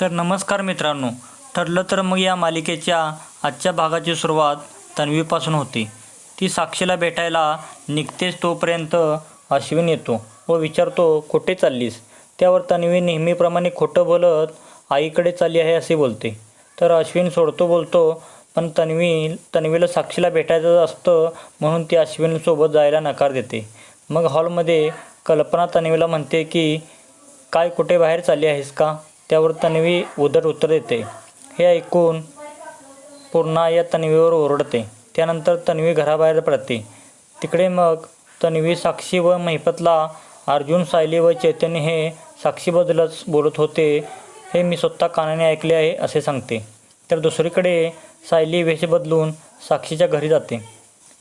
तर नमस्कार मित्रांनो. ठरलं तर मग या मालिकेच्या आजच्या भागाची सुरुवात तन्वीपासून होते. ती साक्षीला भेटायला निघतेच तोपर्यंत अश्विन येतो व विचारतो कुठे चाललीस? त्यावर तन्वी नेहमीप्रमाणे खोटं बोलत आईकडे चालली आहे असे बोलते. तर अश्विन सोडतो बोलतो पण तन्वी तन्वीला साक्षीला भेटायचं असतं म्हणून ती अश्विनसोबत जायला नकार देते. मग हॉलमध्ये कल्पना तन्वीला म्हणते की काय कुठे बाहेर चालली आहेस का? त्यावर तन्वी उदर उत्तर देते. हे ऐकून पूर्णा या तन्वीवर ओरडते. त्यानंतर तन्वी घराबाहेर पडते. तिकडे मग तन्वी साक्षी व महिपतला अर्जुन सायली व चैतन्य हे साक्षीबद्दलच बोलत होते. हे मी स्वतः कानाने ऐकले आहे असे सांगते. तर दुसरीकडे सायली वेश बदलून साक्षीच्या घरी जाते.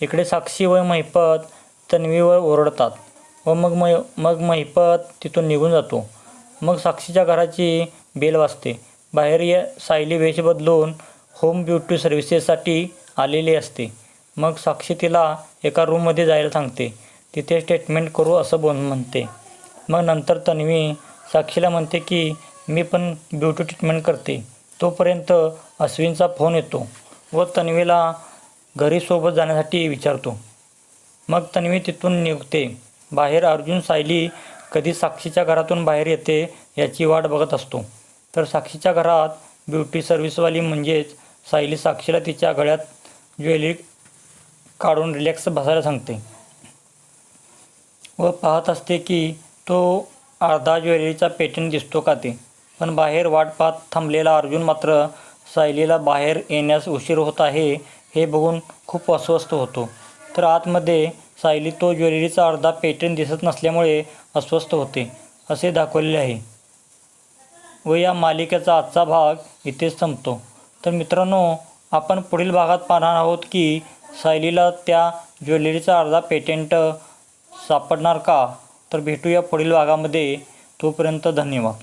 इकडे साक्षी व महिपत तन्वीवर ओरडतात व मग मै मग महिपत तिथून निघून जातो. मग साक्षीच्या घराची बेल वाजते. बाहेर या सायली वेश बदलून होम ब्युटी सर्व्हिसेससाठी आलेली असते. मग साक्षी तिला एका रूममध्ये जायला सांगते. तिथे स्टेटमेंट करू असं बोल म्हणते. मग नंतर तन्वी साक्षीला म्हणते की मी पण ब्युटी ट्रीटमेंट करते. तोपर्यंत अश्विनचा फोन येतो व तन्वीला घरी सोबत जाण्यासाठी विचारतो. मग तन्वी तिथून निघते. बाहेर अर्जुन सायली कधी साक्षीच्या घरातून बाहेर येते याची वाट बघत असतो. तर साक्षीच्या घरात ब्युटी सर्व्हिसवाली म्हणजेच सायली साक्षीला तिच्या गळ्यात ज्वेलरी काढून रिलॅक्स बसायला सांगते. व पाहत असते की तो अर्धा ज्वेलरीचा पेटंट दिसतो का ते. पण बाहेर वाट पाहत थांबलेला अर्जुन मात्र सायलीला बाहेर येण्यास उशीर होत आहे हे बघून खूप अस्वस्थ होतो. तर आतमध्ये सायली तो ज्वेलरीचा अर्धा पेटंट दिसत नसल्यामुळे अस्वस्थ होते असे दाखवलेले आहे. व या मालिकेचा आजचा भाग इथेच संपतो. तर मित्रांनो आपण पुढील भागात पाहणार आहोत की सायलीला त्या ज्वेलरीचा अर्धा पेटेंट सापडणार का? तर भेटूया पुढील भागामध्ये. तोपर्यंत धन्यवाद.